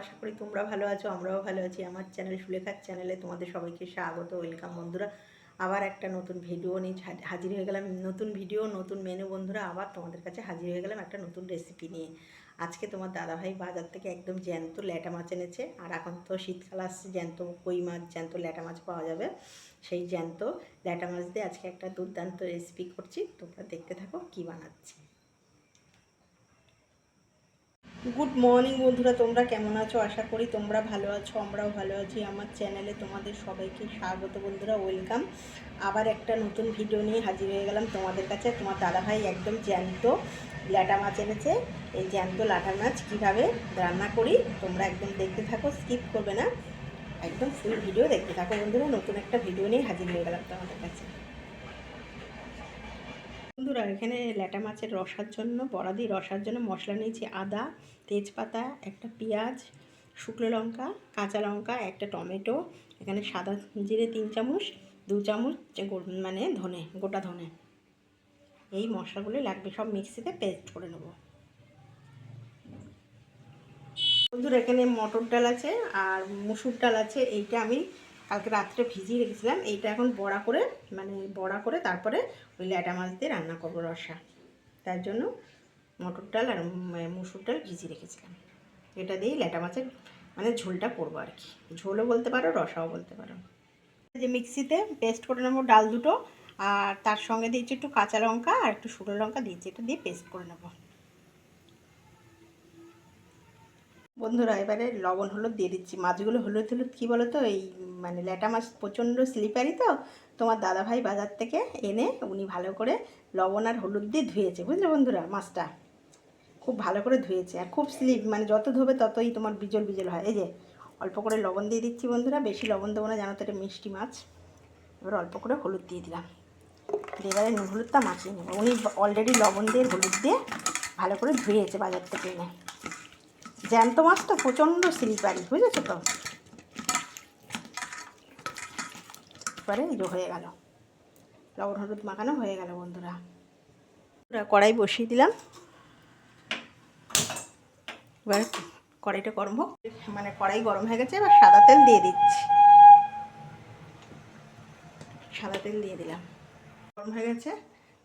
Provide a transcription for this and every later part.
আশা করি তোমরা ভালো আছো, আমরাও ভালো আছি। আমার চ্যানেল সুলেখার চ্যানেলে তোমাদের সবাইকে স্বাগত, ওয়েলকাম বন্ধুরা। আবার একটা নতুন ভিডিও নিয়ে হাজির হয়ে গেলাম। নতুন ভিডিও, নতুন মেনু বন্ধুরা, আবার তোমাদের কাছে হাজির হয়ে গেলাম একটা নতুন রেসিপি নিয়ে। আজকে তোমার দাদাভাই বাজার থেকে একদম জ্যান্ত ল্যাটা মাছ এনেছে, আর এখন তো শীতকাল আসছে, জ্যান্ত কই মাছ, জ্যান্ত ল্যাটা মাছ পাওয়া যাবে। সেই জ্যান্ত ল্যাটা মাছ দিয়ে আজকে একটা দুর্দান্ত রেসিপি করছি। তোমরা দেখতে থাকো কী বানাচ্ছি। গুড মর্নিং বন্ধুরা, তোমরা কেমন আছো? আশা করি তোমরা ভালো আছো, আমরাও ভালো আছি। আমার চ্যানেলে তোমাদের সবাইকে স্বাগত বন্ধুরা ওয়েলকাম আবার একটা নতুন ভিডিও নিয়ে হাজির হয়ে গেলাম তোমাদের কাছে। তোমার দাদাভাই একদম জ্যান্ত ল্যাটা মাছ এনেছে। এই জ্যান্ত লাটা মাছ কীভাবে রান্না করি তোমরা একদম দেখতে থাকো স্কিপ করবে না। একদম ফুল ভিডিও দেখতে থাকো বন্ধুরা, নতুন একটা ভিডিও নিয়ে হাজির হয়ে গেলাম তোমাদের কাছে। বন্ধুরা, এখানে ল্যাটা মাছের রসার জন্য বড়াদি রসার জন্য মশলা নিয়েছি আদা, তেজপাতা, একটা পেঁয়াজ, শুকনো লঙ্কা, কাঁচা লঙ্কা, একটা টমেটো, এখানে সাদা জিরে তিন চামচ, দু চামচ মানে ধনে, গোটা ধনে। এই মশলাগুলো লাগবে, সব মিক্সিতে পেস্ট করে নেব। বন্ধুরা, এখানে মটর ডাল আছে আর মুসুর ডাল আছে, এইটা আমি কালকে রাত্রে ভিজিয়ে রেখেছিলাম। এইটা এখন বড়া করে মানে বড়া করে তারপরে ওই ল্যাটা মাছ দিয়ে রান্না করব রসা। তার জন্য মটর ডাল আর মুসুর ডাল ভিজিয়ে রেখেছিলাম। এটা দিয়েই ল্যাটা মাছের মানে ঝোলটা করব আর কি। ঝোলও বলতে পারো, রসাও বলতে পারো। যে মিক্সিতে পেস্ট করে নেব ডাল দুটো, আর তার সঙ্গে দিয়েছি একটু কাঁচা লঙ্কা আর একটু শুকনো লঙ্কা দিয়েছি। এটা দিয়ে পেস্ট করে নেব। বন্ধুরা, এবারে লবণ, হলুদ দিয়ে দিচ্ছি। মাছগুলো হলুদ হলুদ কী বলো তো এই মানে ল্যাটা মাছ প্রচণ্ড স্লিপারি তো। তোমার দাদাভাই বাজার থেকে এনে উনি ভালো করে লবণ আর হলুদ দিয়ে ধুয়েছে। বুঝলে বন্ধুরা মাছটা? খুব ভালো করে ধুয়েছে। আর খুব স্লিপ মানে যত ধোবে ততই তোমার বিজল বিজল হয়। এই যে, অল্প করে লবণ দিয়ে দিচ্ছি বন্ধুরা। বেশি লবণ দেবো না, জানো তো এটা মিষ্টি মাছ। এবার অল্প করে হলুদ দিয়ে দিলাম। এবারে নুন, হলুদটা মাখিয়ে নেব উনি অলরেডি লবণ দিয়ে, হলুদ দিয়ে ভালো করে ধুয়েছে বাজার থেকে এনে। জ্যান্ত মাছ তো প্রচণ্ড স্লিপারি বুঝেছ তো? এবারে হয়ে গেল। লবণ হলুদ মাখানো হয়ে গেল বন্ধুরা। বন্ধুরা, কড়াই বসিয়ে দিলাম। এবার কড়াইটা গরম হোক। মানে কড়াই গরম হয়ে গেছে এবার সাদা তেল দিয়ে দিচ্ছি। সাদা তেল দিয়ে দিলাম। গরম হয়ে গেছে।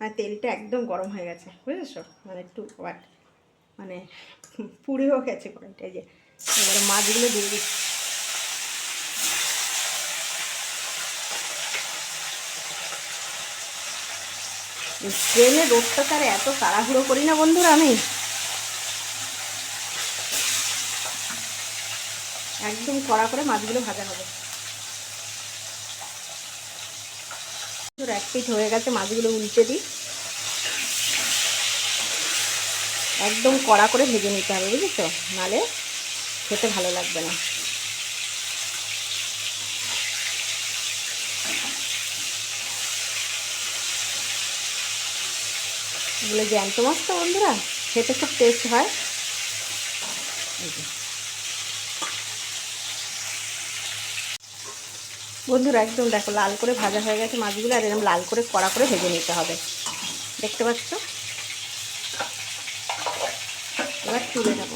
মানে তেলটা একদম গরম হয়ে গেছে বুঝেছ? মানে একটু আবার মানে পুড়েও গেছে কড়াইটা যে এবারে মাছগুলো দিয়ে দিচ্ছি। ট্রেনে রোডটা তার এত তাড়াহুড়ো করি না বন্ধুরা আমি। একদম কড়া করে মাছগুলো ভাজা হবে। এক পিঠ হয়ে গেছে, মাছগুলো উল্টে দিই। একদম কড়া করে ভেজে নিতে হবে, বুঝেছ? নালে খেতে ভালো লাগবে না। এগুলো জ্যান্ত মাছ তো বন্ধুরা, খেতে খুব টেস্ট হয়। বন্ধুরা, একদম দেখো লাল করে ভাজা হয়ে গেছে মাছগুলো, আর এরকম লাল করে কড়া করে ভেজে নিতে হবে। দেখতে পাচ্ছ? এবার তুলে নেব।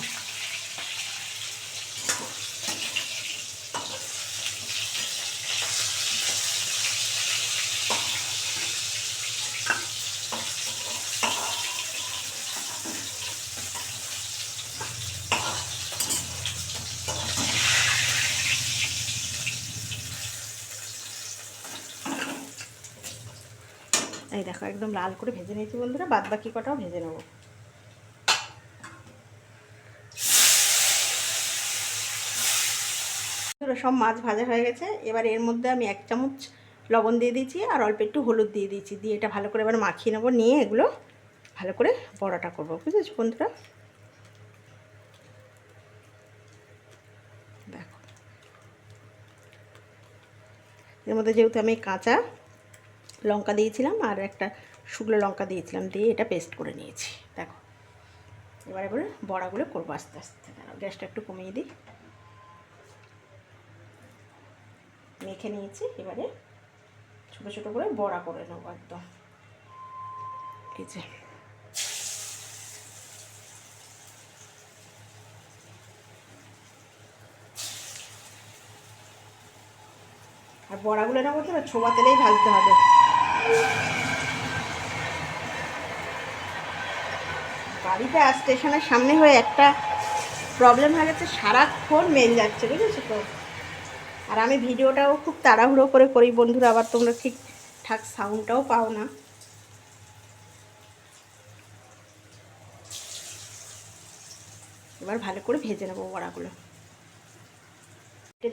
এই দেখো, একদম লাল করে ভেজে নিয়েছি বন্ধুরা বাদ বাকি কটাও ভেজে নেব। সব মাছ ভাজা হয়ে গেছে। এবার এর মধ্যে আমি এক চামচ লবণ দিয়ে দিয়েছি আর অল্প একটু হলুদ দিয়ে দিয়েছি। দিয়ে এটা ভালো করে এবার মাখিয়ে নেব। নিয়ে এগুলো ভালো করে বড়াটা করব। বুঝেছ বন্ধুরা? দেখো। এর মধ্যে যেহেতু আমি কাঁচা লঙ্কা দিয়েছিলাম আর একটা শুকনো লঙ্কা দিয়েছিলাম, দিয়ে এটা পেস্ট করে নিয়েছি। দেখো। এবার এবারে বড়াগুলো করব আস্তে আস্তে। গ্যাসটা একটু কমিয়ে দিই। মেখে নিয়েছি, এবারে ছোট ছোট করে বড়া করে নেব একদম। এই যে। আর বড়াগুলো না বলতে না ছোবা তেলেই ভাজতে হবে। বাড়িটা স্টেশনের সামনে হয়ে একটা প্রবলেম হয়ে গেছে, সারাক্ষণ মেন যাচ্ছে, বুঝেছ তো? আর আমি ভিডিওটাও খুব তাড়াহুড়ো করে করি, বন্ধুরা, আবার তোমরা ঠিকঠাক সাউন্ডটাও পাও না। এবার ভালো করে ভেজে নেব বড়াগুলো।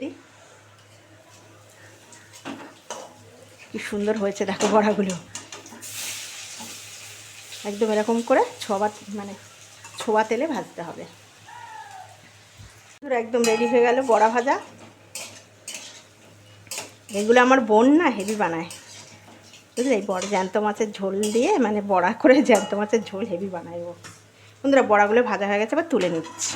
দিই কি সুন্দর হয়েছে, দেখো বড়াগুলো। একদম এরকম করে ছোবা মানে ছোবা তেলে ভাজতে হবে। একদম রেডি হয়ে গেল বড়া ভাজা। এগুলো আমার বোন না হেভি বানায়। বুঝলে? এই বড় জ্যান্ত মাছের ঝোল দিয়ে মানে বড়া করে জ্যান্ত মাছের ঝোল হেভি বানায় ও। বন্ধুরা, বড়াগুলো ভাজা হয়ে গেছে, এবার তুলে নিচ্ছি।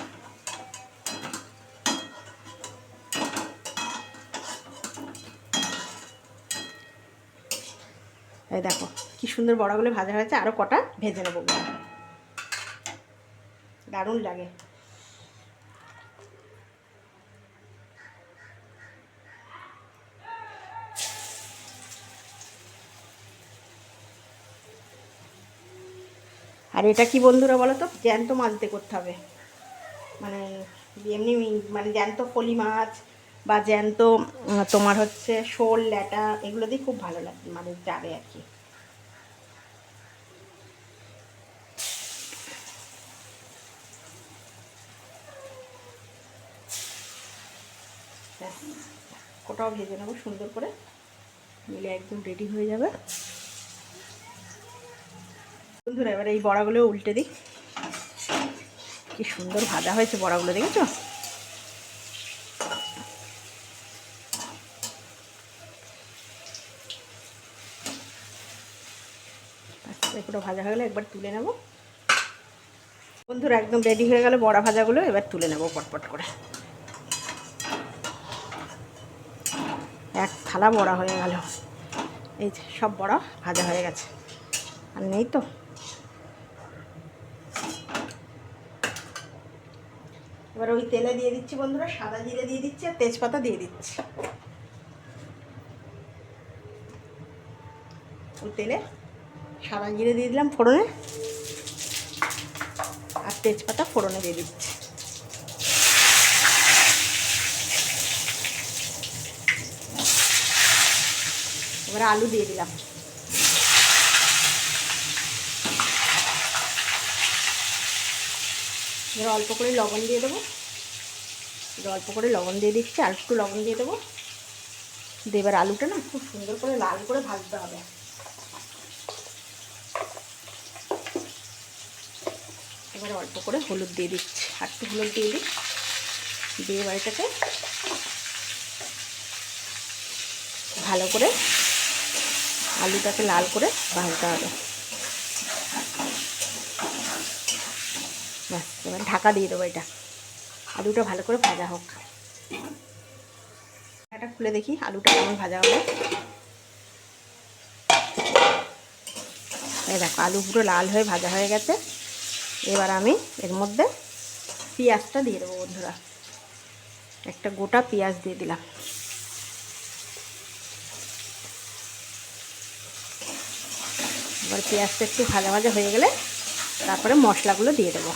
এই দেখো, কি সুন্দর বড়াগুলো ভাজা হয়েছে আরও কটা ভেজে নেব। দারুণ লাগে। আর এটা কি বন্ধুরা বলো তো জ্যান্ত মাছ দিয়ে করতে হবে। মানে এমনি মানে জ্যান্ত ফলি মাছ বা জ্যান্ত তোমার হচ্ছে শোল, ল্যাটা, এগুলো দিয়ে খুব ভালো লাগে মানে যাবে আর কি। কোটাও ভেজে নেব সুন্দর করে, মিলে একদম রেডি হয়ে যাবে। বন্ধুরা, এবার এই বড়াগুলো উল্টে দিই। কি সুন্দর ভাজা হয়েছে বড়াগুলো, দেখেছ? এগুলো ভাজা হয়ে গেলে একবার তুলে নেব। বন্ধুরা, একদম রেডি হয়ে গেল বড়া ভাজাগুলো, এবার তুলে নেব পটপট করে। এক থালা বড়া হয়ে গেল। এই সব বড়া ভাজা হয়ে গেছে। আর নেই তো? এবার ওই তেলে দিয়ে দিচ্ছি বন্ধুরা, সাদা জিরে দিয়ে দিচ্ছি আর তেজপাতা দিয়ে দিচ্ছি। ওই তেলে সাদা জিরে দিয়ে দিলাম ফোড়নে আর তেজপাতা ফোড়নে দিয়ে দিচ্ছি। এবার আলু দিয়ে দিলাম। এবার অল্প করে লবণ দিয়ে দেবো। এবার অল্প করে লবণ দিয়ে দিচ্ছি, আর একটু লবণ দিয়ে দেবো। দিয়ে এবার আলুটা না খুব সুন্দর করে লাল করে ভাজতে হবে। এবার অল্প করে হলুদ দিয়ে দিচ্ছি, আর একটু হলুদ দিয়ে দিই। দিয়ে এবার এটাকে ভালো করে আলুটাকে লাল করে ভাজতে হবে ব্যাস এবার ঢাকা দিয়ে দেবো এটা। আলুটা ভালো করে ভাজা হোক। এটা খুলে দেখি আলুটা কেমন ভাজা হবে। এই দেখো, আলু পুরো লাল হয়ে ভাজা হয়ে গেছে। এবার আমি এর মধ্যে পেঁয়াজটা দিয়ে দেবো বন্ধুরা। একটা গোটা পেঁয়াজ দিয়ে দিলাম। এবার পেঁয়াজটা একটু ভাজা ভাজা হয়ে গেলে তারপরে মশলাগুলো দিয়ে দেবো।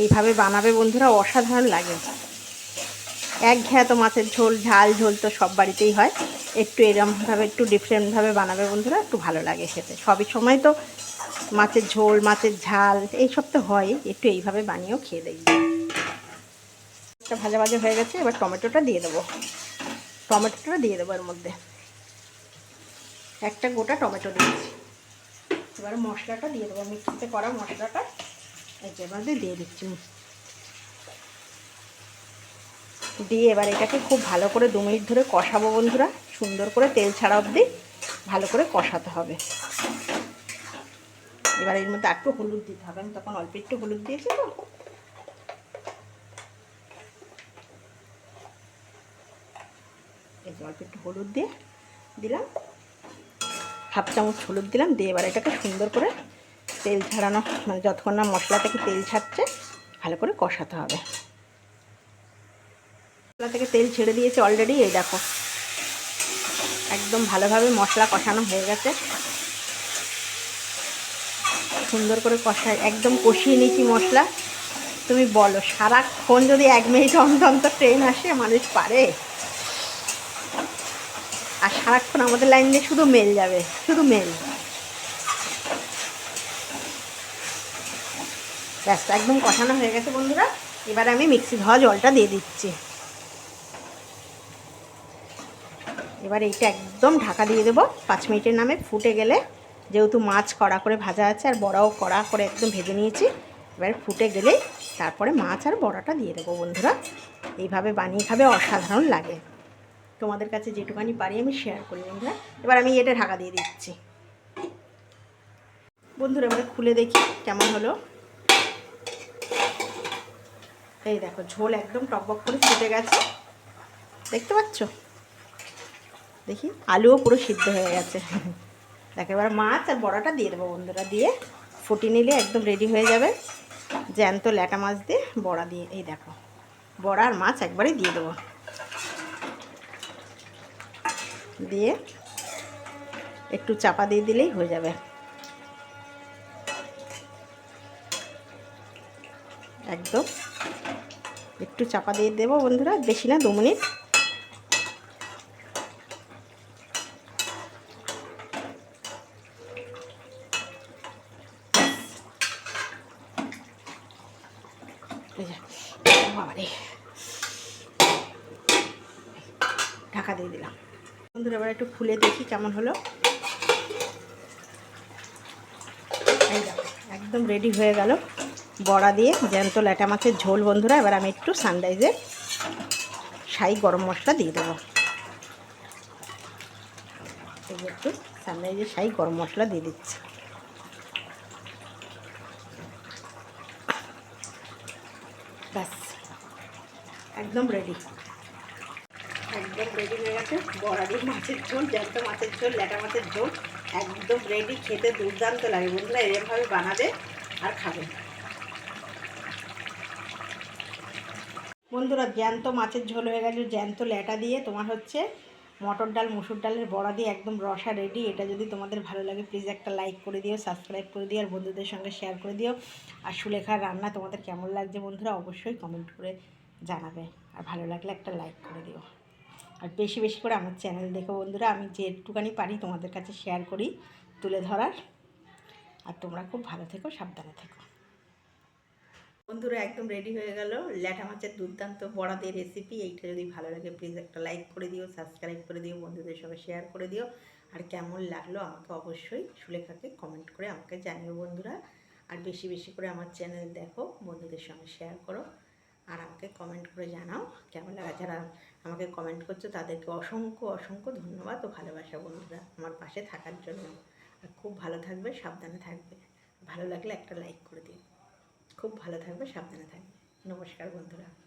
এইভাবে বানাবে বন্ধুরা, অসাধারণ লাগে। এক তো মাছের ঝোল, ঝাল ঝোল তো সব বাড়িতেই হয়। একটু এরমভাবে, একটু ডিফারেন্টভাবে বানাবে বন্ধুরা, একটু ভালো লাগে খেতে। সবই সময় তো মাছের ঝোল, মাছের ঝাল, এইসব তো হয়। একটু এইভাবে বানিয়েও খেয়ে একটা ভাজা ভাজা হয়ে গেছে, এবার টমেটোটা দিয়ে দেবো। টমেটোটা দিয়ে দেবো এর মধ্যে। একটা গোটা টমেটো দিয়েছি। এবার মশলাটা দিয়ে দেবো। মিক্সিতে করা মশলাটা মধ্যে দিয়ে দিচ্ছি। দিয়ে এবার এটাকে খুব ভালো করে দু মিনিট ধরে কষাবো বন্ধুরা। সুন্দর করে তেল ছাড়া অবধি ভালো করে কষাতে হবে। এবার এর মধ্যে একটু হলুদ দিতে হবে। আমি তখন অল্প একটু হলুদ দিয়েছি তো। এই যে অল্প একটু হলুদ দিয়ে দিলাম। হাফ চামচ হলুদ দিলাম। দিয়ে এবার এটাকে সুন্দর করে তেল ছাড়ানো মানে যতক্ষণ না মশলা থেকে তেল ছাড়ছে, ভালো করে কষাতে হবে। মশলা থেকে তেল ছেড়ে দিয়েছে অলরেডি এই দেখো। একদম ভালোভাবে মশলা কষানো হয়ে গেছে। সুন্দর করে কষায়, একদম কষিয়ে নিয়েছি মশলা। তুমি বলো, সারাক্ষণ যদি এক মিনিট অন্তর ট্রেন আসে, মানুষ পারে? আর সারাক্ষণ আমাদের লাইন দিয়ে শুধু মেল যাবে, শুধু মেল ব্যাস একদম কষানো হয়ে গেছে বন্ধুরা। এবার আমি মিক্সি ধোয়া জলটা দিয়ে দিচ্ছি। এবার এইটা একদম ঢাকা দিয়ে দেবো। পাঁচ মিনিটের নামে ফুটে গেলে, যেহেতু মাছ কড়া করে ভাজা আছে আর বড়াও কড়া করে একদম ভেজে নিয়েছি, এবার ফুটে গেলেই তারপরে মাছ আর বড়াটা দিয়ে দেবো বন্ধুরা। এইভাবে বানিয়ে খাবে অসাধারণ লাগে। তোমাদের কাছে যেটুকানি পারি আমি শেয়ার করি বন্ধুরা। এবার আমি এটা ঢাকা দিয়ে দিচ্ছি। বন্ধুরা, এবারে খুলে দেখি কেমন হলো। এই দেখো, ঝোল একদম টকবক করে ফুটে গেছে। দেখতে পাচ্ছ? দেখি, আলুও পুরো সিদ্ধ হয়ে গেছে। দেখো এবার মাছ আর বড়াটা দিয়ে দেবো বন্ধুরা, দিয়ে ফুটি নিলে একদম রেডি হয়ে যাবে। জ্যান্ত ল্যাটা মাছ দিয়ে বড়া দিয়ে, এই দেখো, বড়া আর মাছ একবারে দিয়ে দেবো। দিয়ে একটু চাপা দিয়ে দিলেই হয়ে যাবে। একদম। একটু চাপা দিয়ে দেবো বন্ধুরা, বেশি না, দু মিনিট। বাবারে। ঢাকা দিয়ে দিলাম। বন্ধুরা, এবার একটু খুলে দেখি কেমন হলো। একদম রেডি হয়ে গেল। বড়া দিয়ে জ্যান্ত ল্যাটা মাছের ঝোল, বন্ধুরা। এবার আমি একটু সানরাইজের শাহি গরম মশলা দিয়ে দেবো। একটু সানরাইজের শাহি গরম মশলা দিয়ে দিচ্ছি। ব্যাস, একদম রেডি একদম রেডি হয়ে গেছে। বড়া দিয়ে মাছের ঝোল, জ্যান্ত মাছের ঝোল ল্যাটা মাছের ঝোল, একদম রেডি খেতে দুর্দান্ত লাগে, বন্ধুরা। এরমভাবে বানাবে আর খাবে বন্ধুরা, জ্যান্ত মাছের ঝোল হয়ে গেছে। জ্যান্ত ল্যাটা দিয়ে তোমার হচ্ছে মটর ডাল, মুসুর ডালের বড়া দিয়ে একদম রসা রেডি। এটা যদি তোমাদের ভালো লাগে প্লিজ একটা লাইক করে দিও সাবস্ক্রাইব করে দিও, আর বন্ধুদের সঙ্গে শেয়ার করে দিও। আর সুলেখার রান্না তোমাদের কেমন লাগছে বন্ধুরা, অবশ্যই কমেন্ট করে জানাবে। আর ভালো লাগলে একটা লাইক করে দিও। আর বেশি বেশি করে আমার চ্যানেল দেখো বন্ধুরা, আমি যেটুকানি পারি তোমাদের কাছে শেয়ার করি, তুলে ধরার। আর তোমরা খুব ভালো থেকো, সাবধানে থেকো। বন্ধুরা একদম রেডি হয়ে গেল। ল্যাটা মাছের দুর্দান্ত বড়া রেসিপি এইটা যদি ভালো লাগে প্লিজ একটা লাইক করে দিও সাবস্ক্রাইব করে দিও, বন্ধুদের সঙ্গে শেয়ার করে দিও। আর কেমন লাগল আমাকে অবশ্যই সুলেখাকে কমেন্ট করে আমাকে জানিও বন্ধুরা। আর বেশি বেশি করে আমার চ্যানেল দেখো, বন্ধুদের সঙ্গে শেয়ার করো। আর আমাকে কমেন্ট করে জানাও কেমন লাগা যারা আমাকে কমেন্ট করছ, তাদেরকে অসংখ্য অসংখ্য ধন্যবাদ ও ভালোবাসা বন্ধুরা আমার পাশে থাকার জন্য। আর খুব ভালো থাকবে, সাবধানে থাকবে। ভালো লাগলে একটা লাইক করে দিও। খুব ভালো থাকবে সাবধানে থাকবে। নমস্কার বন্ধুরা।